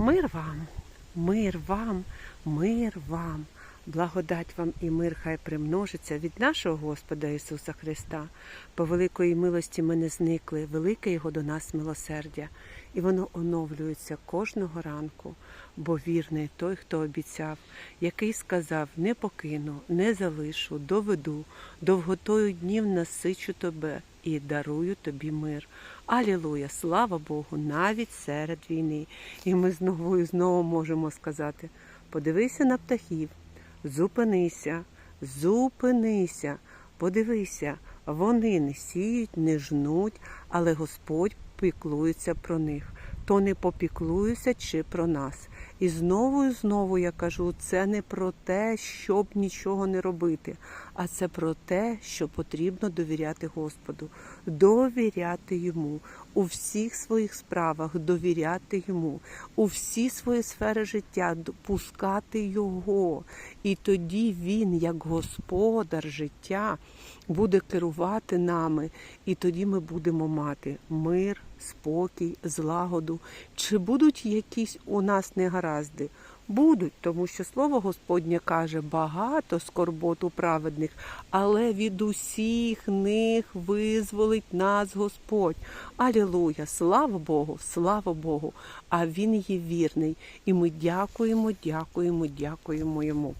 Мир вам, мир вам, мир вам, благодать вам і мир хай примножиться від нашого Господа Ісуса Христа. По великої милості ми не зникли, велике Його до нас милосердя, і воно оновлюється кожного ранку, бо вірний той, хто обіцяв, який сказав: не покину, не залишу, доведу, довготою днів насичу тебе і дарую тобі мир. Алілуя! Слава Богу, навіть серед війни. І ми знову і знову можемо сказати: подивися на птахів, зупинися, зупинися, подивися, вони не сіють, не жнуть, але Господь піклується про них. То не попіклуюся чи про нас. І знову і знову я кажу, це не про те, щоб нічого не робити, а це про те, що потрібно довіряти Господу, довіряти йому у всіх своїх справах, довіряти йому, у всі свої сфери життя, пускати його. І тоді він, як господар життя, буде керувати нами, і тоді ми будемо мати мир, спокій, злагоду. Чи будуть якісь у нас негаразди? Будуть, тому що слово Господнє каже багато скорбот у праведних, але від усіх них визволить нас Господь. Алілуя! Слава Богу, слава Богу! А Він є вірний. І ми дякуємо, дякуємо, дякуємо йому.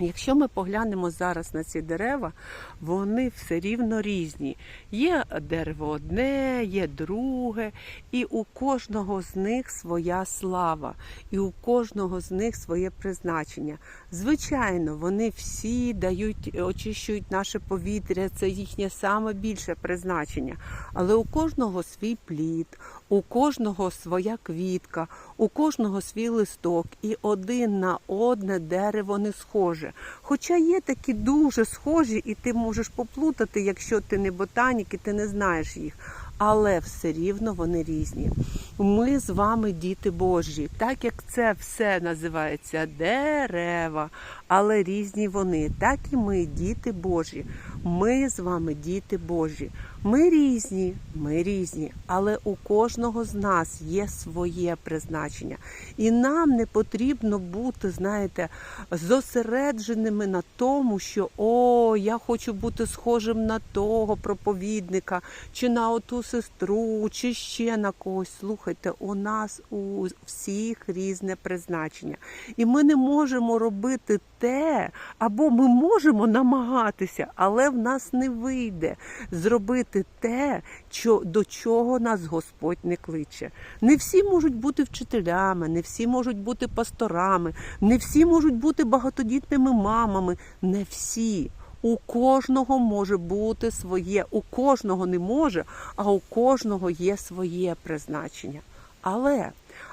Якщо ми поглянемо зараз на ці дерева, вони все рівно різні. Є дерево одне, є друге, і у кожного з них своя слава, і у кожного з них своє призначення. Звичайно, вони всі дають, очищують наше повітря, це їхнє саме більше призначення. Але у кожного свій плід, у кожного своя квітка, у кожного свій листок, і один на одне дерево не схоже. Хоча є такі дуже схожі, і ти можеш поплутати, якщо ти не ботанік і ти не знаєш їх. Але все рівно вони різні. Ми з вами діти Божі, так як це все називається дерева, але різні вони, так і ми, діти Божі. Ми з вами діти Божі. Ми різні, ми різні, але у кожного з нас є своє призначення. І нам не потрібно бути, знаєте, зосередженими на тому, що о, я хочу бути схожим на того проповідника, чи на оту сестру, чи ще на когось. Слухайте, у нас у всіх різне призначення. І ми не можемо робити те, або ми можемо намагатися, але в нас не вийде зробити те, що, до чого нас Господь не кличе. Не всі можуть бути вчителями, не всі можуть бути пасторами, не всі можуть бути багатодітними мамами, не всі. У кожного може бути своє, у кожного не може, а у кожного є своє призначення. Але,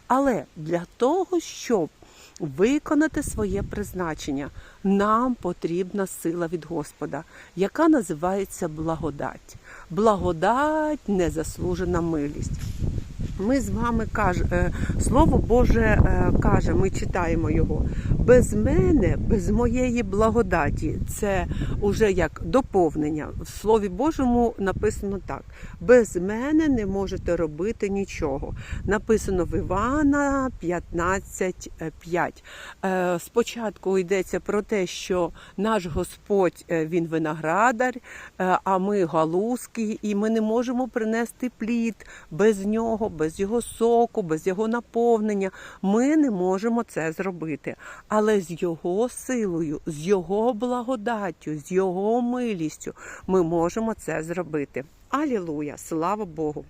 але для того, щоб виконати своє призначення, нам потрібна сила від Господа, яка називається благодать. Благодать незаслужена милість. Ми з вами каже, е, слово Боже е, каже, ми читаємо його. Без мене, без моєї благодаті, це уже як доповнення. В Слові Божому написано так: без мене не можете робити нічого. Написано в Івана 15.5. Е, Спочатку йдеться про те, що наш Господь він виноградар, а ми галузки, і ми не можемо принести плід без нього, без його соку, без його наповнення. Ми не можемо це зробити. Але з його силою, з його благодаттю, з його милістю ми можемо це зробити. Алілуя! Слава Богу!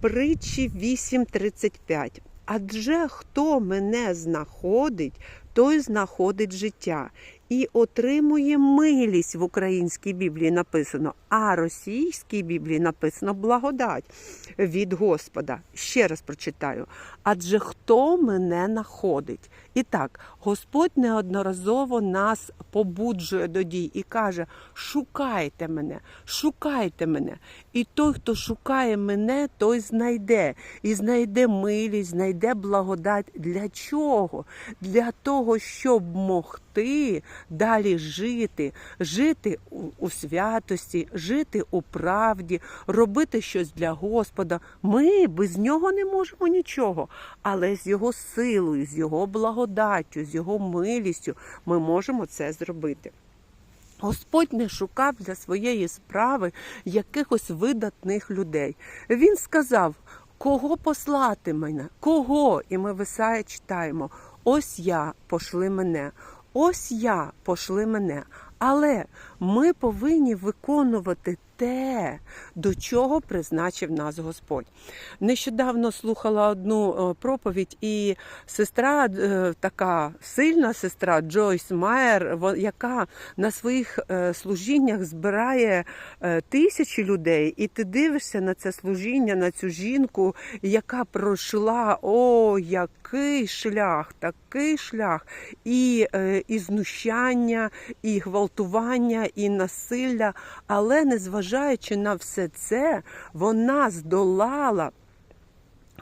Притчі 8.35. Адже хто мене знаходить, той знаходить життя і отримує милість в українській Біблії написано, а російській Біблії написано благодать від Господа. Ще раз прочитаю. Адже хто мене находить? І так, Господь неодноразово нас побуджує до дій і каже: шукайте мене, шукайте мене. І той, хто шукає мене, той знайде. І знайде милість, знайде благодать. Для чого? Для того, щоб могти далі жити, жити у, святості, жити у правді, робити щось для Господа. Ми без нього не можемо нічого, але з його силою, з його благодаттю, з його милістю ми можемо це зробити. Господь не шукав для своєї справи якихось видатних людей. Він сказав, кого послати мене, кого? І ми в Ісаї читаємо: ось я пошли мене, ось я пошли мене. Але ми повинні виконувати те, до чого призначив нас Господь. Нещодавно слухала одну е, проповідь, і сестра, е, така сильна сестра Джойс Майер, яка на своїх е, служіннях збирає тисячі людей, і ти дивишся на це служіння, на цю жінку, яка пройшла о, який шлях, такий шлях, і, і знущання, і гвалтування, і насилля. Але незважаючи на все це, вона здолала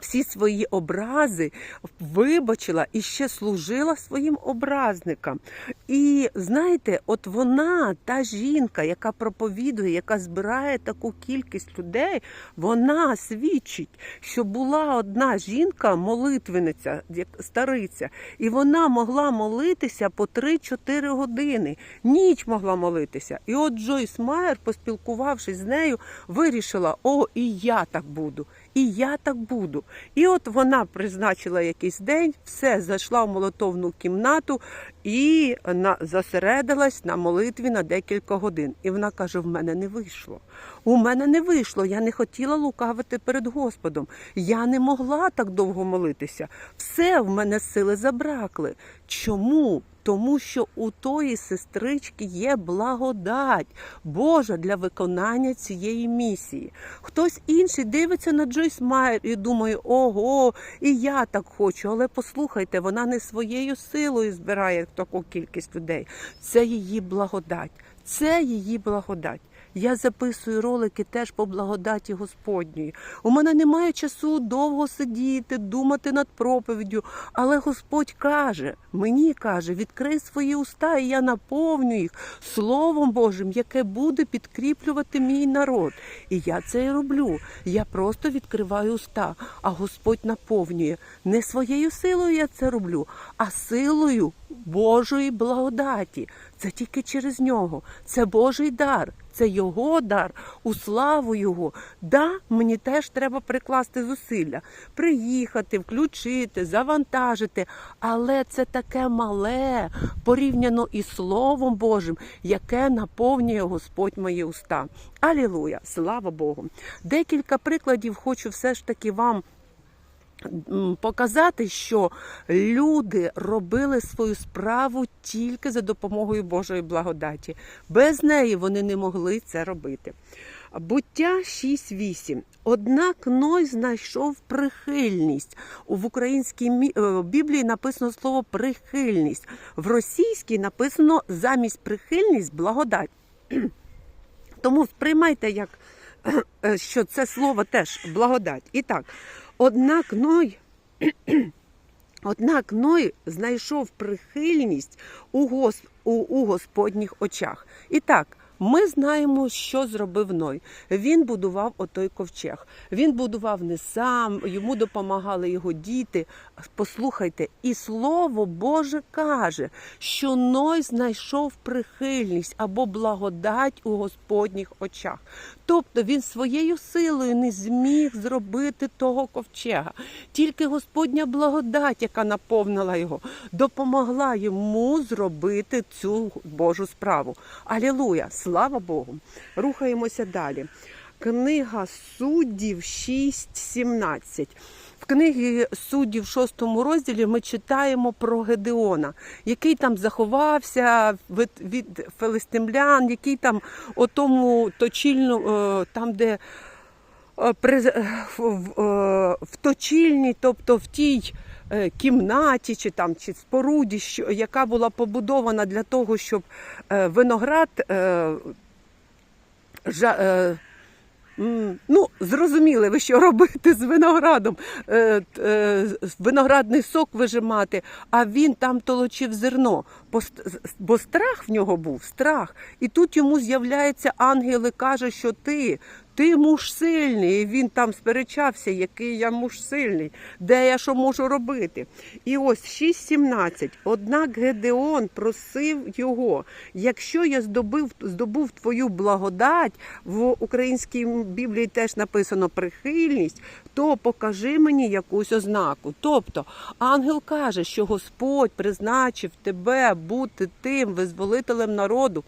всі свої образи вибачила і ще служила своїм образникам. І знаєте, от вона, та жінка, яка проповідує, яка збирає таку кількість людей, вона свідчить, що була одна жінка, молитвениця, стариця, і вона могла молитися по 3-4 години. Ніч могла молитися. І от Джойс Майер, поспілкувавшись з нею, вирішила: о, і я так буду. І я так буду. І от вона призначила якийсь день, все зайшла в молотовну кімнату і на, зосередилась на молитві на декілька годин. І вона каже: в мене не вийшло. У мене не вийшло. Я не хотіла лукавити перед Господом. Я не могла так довго молитися. Все в мене сили забракли. Чому? Тому що у тої сестрички є благодать Божа для виконання цієї місії. Хтось інший дивиться на Джойс Майер і думає, ого, і я так хочу. Але послухайте, вона не своєю силою збирає таку кількість людей. Це її благодать. Це її благодать. Я записую ролики теж по благодаті Господньої. У мене немає часу довго сидіти, думати над проповіддю, але Господь каже, мені каже, відкрий свої уста, і я наповню їх Словом Божим, яке буде підкріплювати мій народ. І я це і роблю. Я просто відкриваю уста, а Господь наповнює. Не своєю силою я це роблю, а силою Божої благодаті. Це тільки через нього. Це Божий дар. Це його дар, у славу його. Да, мені теж треба прикласти зусилля, приїхати, включити, завантажити. Але це таке мале порівняно із Словом Божим, яке наповнює Господь мої уста. Алілуя! Слава Богу! Декілька прикладів хочу все ж таки вам показати, що люди робили свою справу тільки за допомогою Божої благодаті. Без неї вони не могли це робити. Буття 6.8. Однак Ной знайшов прихильність. В українській е, Біблії написано слово прихильність. В російській написано замість прихильність благодать. Тому сприймайте, як е, що це слово теж благодать. І так, однак Ной. Однак Ной знайшов прихильність у, гос... у, у Господніх очах. І так, ми знаємо, що зробив Ной. Він будував отой ковчег. Він будував не сам, йому допомагали його діти. Послухайте, і слово Боже каже, що Ной знайшов прихильність або благодать у Господніх очах. Тобто він своєю силою не зміг зробити того ковчега. Тільки Господня благодать, яка наповнила його, допомогла йому зробити цю Божу справу. Алілуя! Слава Богу! Рухаємося далі. Книга суддів 6.17. В книгі суддів в шостому розділі ми читаємо про Гедеона, який там заховався від, від филистимлян, який там у тому точільну, е, там, де е, е, в, точільні, тобто в тій кімнаті чи там чи споруді, що, яка була побудована для того, щоб виноград е, жа, е, ну, зрозуміли ви, що робити з виноградом, е, е, виноградний сок вижимати, а він там толочив зерно. Бо страх в нього був, страх. І тут йому з'являється ангел і каже, що ти. Ти муж сильний, і він там сперечався, який я муж сильний, де я що можу робити. І ось 6.17. Однак Гедеон просив його, якщо я здобув, здобув твою благодать, в українській Біблії теж написано прихильність, то покажи мені якусь ознаку. Тобто ангел каже, що Господь призначив тебе бути тим визволителем народу.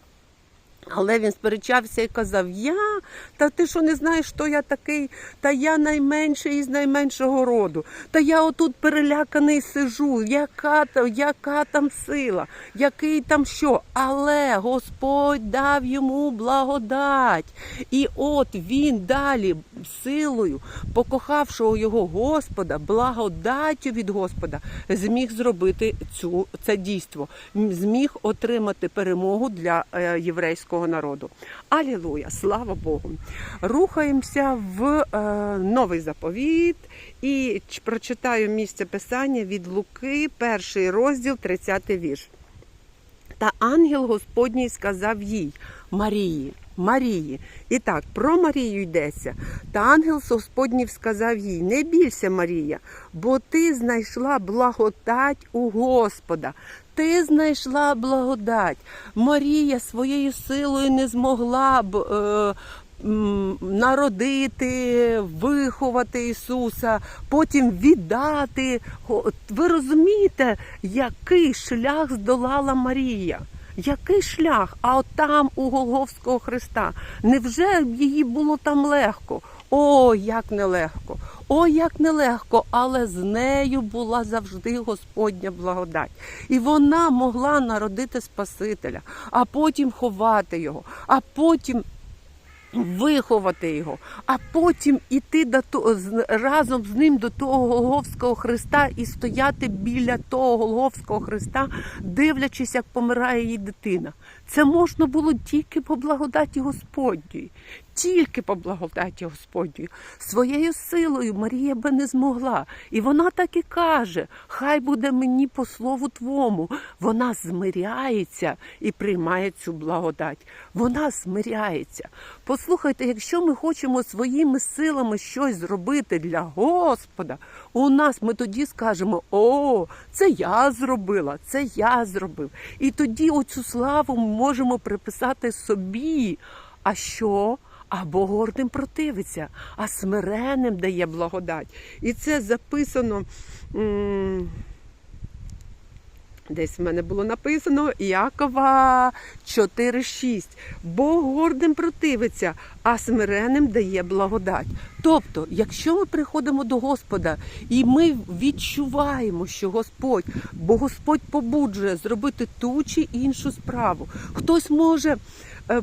Але він сперечався і казав: Я, та ти що не знаєш, хто я такий? Та я найменший із найменшого роду. Та я отут переляканий сижу. Яка, яка там сила, який там що? Але Господь дав йому благодать. І от він далі силою, покохавшого його Господа, благодаттю від Господа, зміг зробити цю це дійство, зміг отримати перемогу для е, єврейського народу. Алілуя! Слава Богу! Рухаємося в е, новий заповіт і прочитаю місце писання від Луки, перший розділ, 30 вірш. Та ангел Господній сказав їй, Марії, Марії. І так, про Марію йдеться. Та ангел Господній сказав їй: Не бійся, Марія, бо ти знайшла благодать у Господа. Ти знайшла благодать. Марія своєю силою не змогла б. Е, Народити, виховати Ісуса, потім віддати. Ви розумієте, який шлях здолала Марія? Який шлях? А от там у Голговського Христа. Невже її було там легко? О, як нелегко! О, як нелегко, але з нею була завжди Господня благодать. І вона могла народити Спасителя, а потім ховати його, а потім виховати його, а потім іти до разом з ним до того Голговського Христа і стояти біля того Голговського Христа, дивлячись, як помирає її дитина. Це можна було тільки по благодаті Господньої. Тільки по благодаті Господньої. Своєю силою Марія би не змогла. І вона так і каже: хай буде мені по слову Твому. Вона змиряється і приймає цю благодать. Вона змиряється. Послухайте, якщо ми хочемо своїми силами щось зробити для Господа, у нас ми тоді скажемо: О, це я зробила, це я зробив. І тоді оцю славу ми можемо приписати собі. А що? Або гордим противиться, а смиренним дає благодать. І це записано. Десь в мене було написано Якова 4,6. Бог гордим противиться, а смиренним дає благодать. Тобто, якщо ми приходимо до Господа і ми відчуваємо, що Господь, бо Господь побуджує зробити ту чи іншу справу, хтось може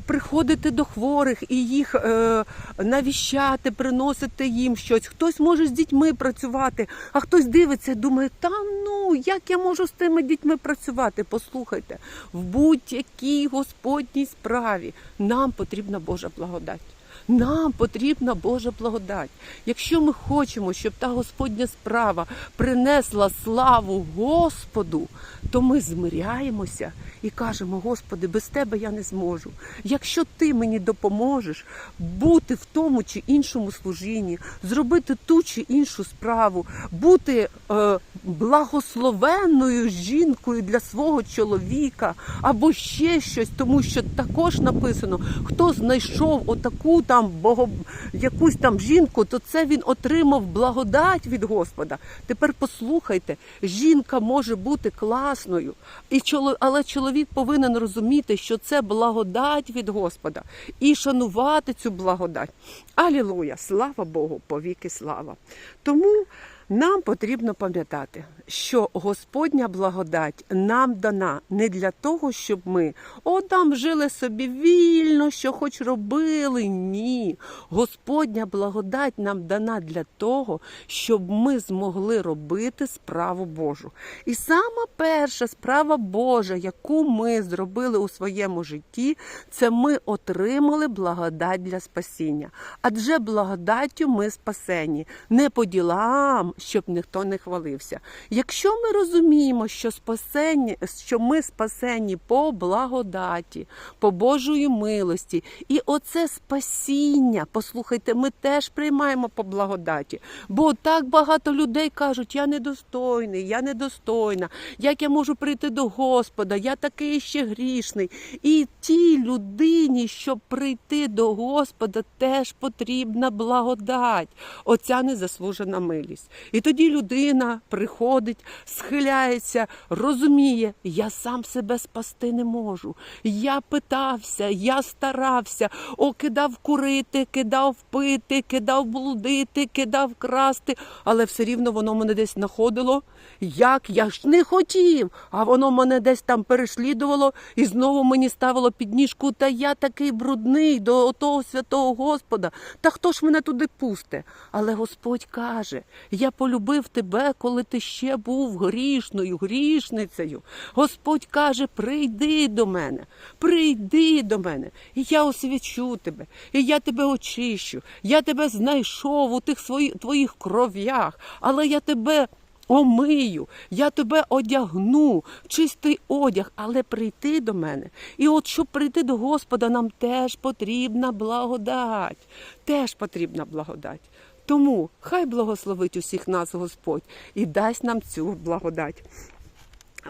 приходити до хворих і їх е, навіщати, приносити їм щось. Хтось може з дітьми працювати, а хтось дивиться і думає, та ну як я можу з тими дітьми працювати? Послухайте, в будь-якій господній справі нам потрібна Божа благодать. Нам потрібна Божа благодать. Якщо ми хочемо, щоб та Господня справа принесла славу Господу, то ми змиряємося і кажемо: Господи, без тебе я не зможу. Якщо ти мені допоможеш бути в тому чи іншому служінні, зробити ту чи іншу справу, бути е, благословенною жінкою для свого чоловіка або ще щось, тому що також написано, хто знайшов отаку там бого, якусь там жінку, то це він отримав благодать від Господа. Тепер послухайте, жінка може бути класною, і але чоловік повинен розуміти, що це благодать від Господа, і шанувати цю благодать. Алілуя! Слава Богу, повіки слава. Тому нам потрібно пам'ятати, що Господня благодать нам дана не для того, щоб ми о там жили собі вільно, що хоч робили. Ні. Господня благодать нам дана для того, щоб ми змогли робити справу Божу. І сама перша справа Божа, яку ми зробили у своєму житті, це ми отримали благодать для спасіння. Адже благодаттю ми спасені, не по ділам, щоб ніхто не хвалився. Якщо ми розуміємо, що спасені, що ми спасені по благодаті, по Божої милості, і оце спасіння, послухайте, ми теж приймаємо по благодаті. Бо так багато людей кажуть, я недостойний, я недостойна, як я можу прийти до Господа, я такий ще грішний. І тій людині, щоб прийти до Господа, теж потрібна благодать, оця незаслужена милість. І тоді людина приходить, схиляється, розуміє, я сам себе спасти не можу. Я питався, я старався, о, кидав курити, кидав пити, кидав блудити, кидав красти, але все рівно воно мене десь знаходило. Як я ж не хотів, а воно мене десь там переслідувало і знову мені ставило підніжку. Та я такий брудний до того святого Господа. Та хто ж мене туди пусте? Але Господь каже: я полюбив тебе, коли ти ще був грішною, грішницею. Господь каже: прийди до мене, прийди до мене, і я освячу тебе, і я тебе очищу. Я тебе знайшов у тих своїх твоїх кров'ях, але я тебе. Омию, я тебе одягну, чистий одяг, але прийти до мене. І от щоб прийти до Господа, нам теж потрібна благодать. Теж потрібна благодать. Тому хай благословить усіх нас Господь і дасть нам цю благодать.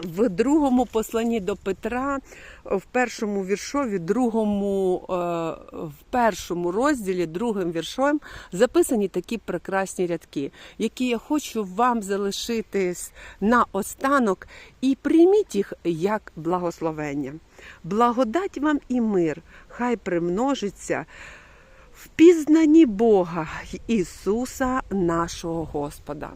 В другому посланні до Петра, в першому віршові, другому, е, в першому розділі, другим віршом, записані такі прекрасні рядки, які я хочу вам залишити на останок, і прийміть їх як благословення. Благодать вам і мир, хай примножиться в пізнанні Бога Ісуса нашого Господа.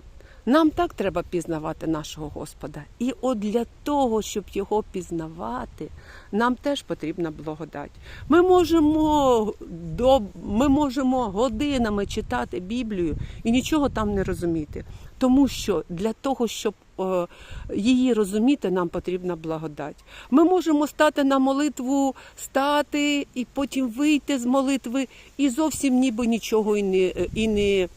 Нам так треба пізнавати нашого Господа. І от для того, щоб його пізнавати, нам теж потрібна благодать. Ми можемо до ми можемо годинами читати Біблію і нічого там не розуміти. Тому що для того, щоб е, її розуміти, нам потрібна благодать. Ми можемо стати на молитву, стати і потім вийти з молитви, і зовсім ніби нічого і не і не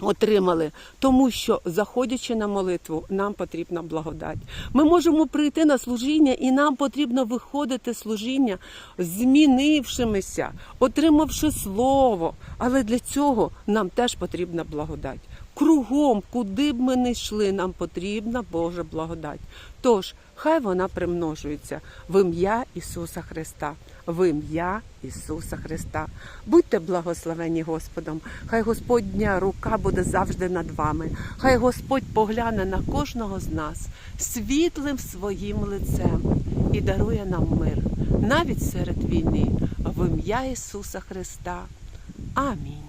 отримали, тому що, заходячи на молитву, нам потрібна благодать. Ми можемо прийти на служіння, і нам потрібно виходити служіння змінившимися, отримавши слово. Але для цього нам теж потрібна благодать. Кругом, куди б ми не йшли, нам потрібна Божа благодать. Тож, хай вона примножується в ім'я Ісуса Христа, в ім'я Ісуса Христа. Будьте благословені Господом. Хай Господня рука буде завжди над вами. Хай Господь погляне на кожного з нас світлим своїм лицем і дарує нам мир навіть серед війни в ім'я Ісуса Христа. Амінь.